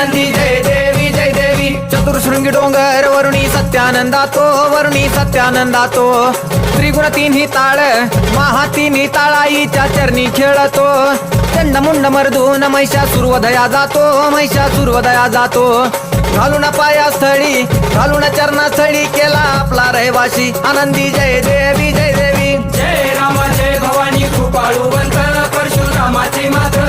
आनंदी जय देवी जय देवी. चतुर्शृंगी डोंगर वरुणी सत्यानंदातो वरुणी सत्यानंदातो. त्रिगुण तिन्ही ताळ महा तिन्ही ताळाईच्या चरणी खेळतो. चंड मुंड मर्दून महिषा सुर्वदया जातो महिषा सुर्वदया जातो. घालून पायास्थळी घालून चरणास्थळी केला आपला रहिवाशी आनंदी जय देवी जय देवी. जय राम जय भवानी कृपाळूवंत परशुरामाची मात्र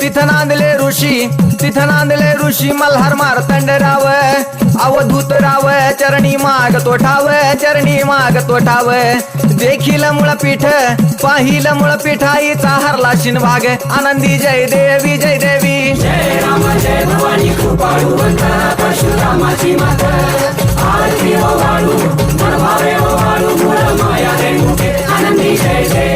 तिथं नांदले ऋषी तिथं नांदले ऋषी मल्हार मारतंड राव अवधूत राव चरणी माग तो ठाव चरणी माग तो ठाव देखील मुळपीठ पाहिलं मुळ आईचा हरला शिनभाग आनंदी जय देवी जय देवी. जय जय भवानी परशुरामाची आरती वाळू वाळू मूळ माया आनंदी जय जय.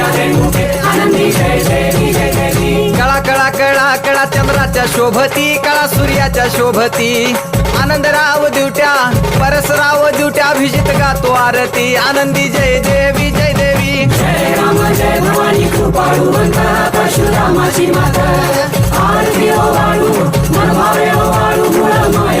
सूर्याच्या शोभती कळा सूर्याच्या शोभती. आनंदराव दिवट्या परसराव दिवट्या अभिजित गातो आरती. आनंदी जय देवी जय देवी. जय राम जय भवानी परशुरामाची आरती ओ वाळू ओ वाळू माया.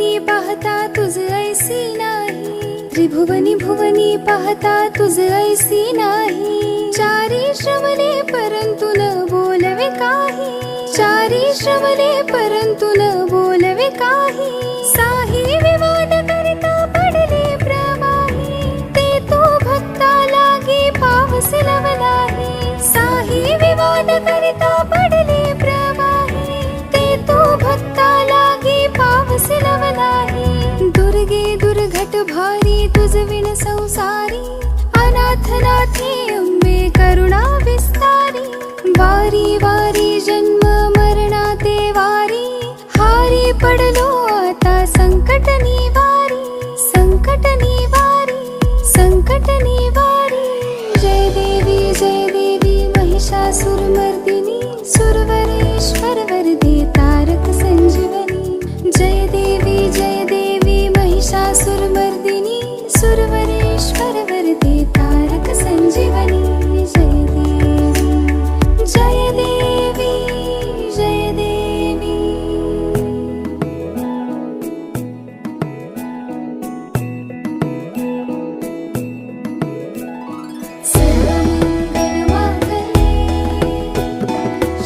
भुवनी पाहता तुझ ऐसी नाही. त्रिभुवनी भुवनी पाहता तुझ ऐसी नाही. चारी श्रवणे परंतु न बोलवे काही. चारी श्रवणे परंतु न बोलवे तुझविण संसारी अनाथ नाथी अंबे करुणा विस्तारी वारी वारी जन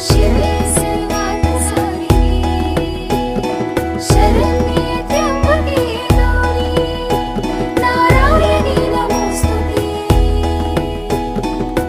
Cheer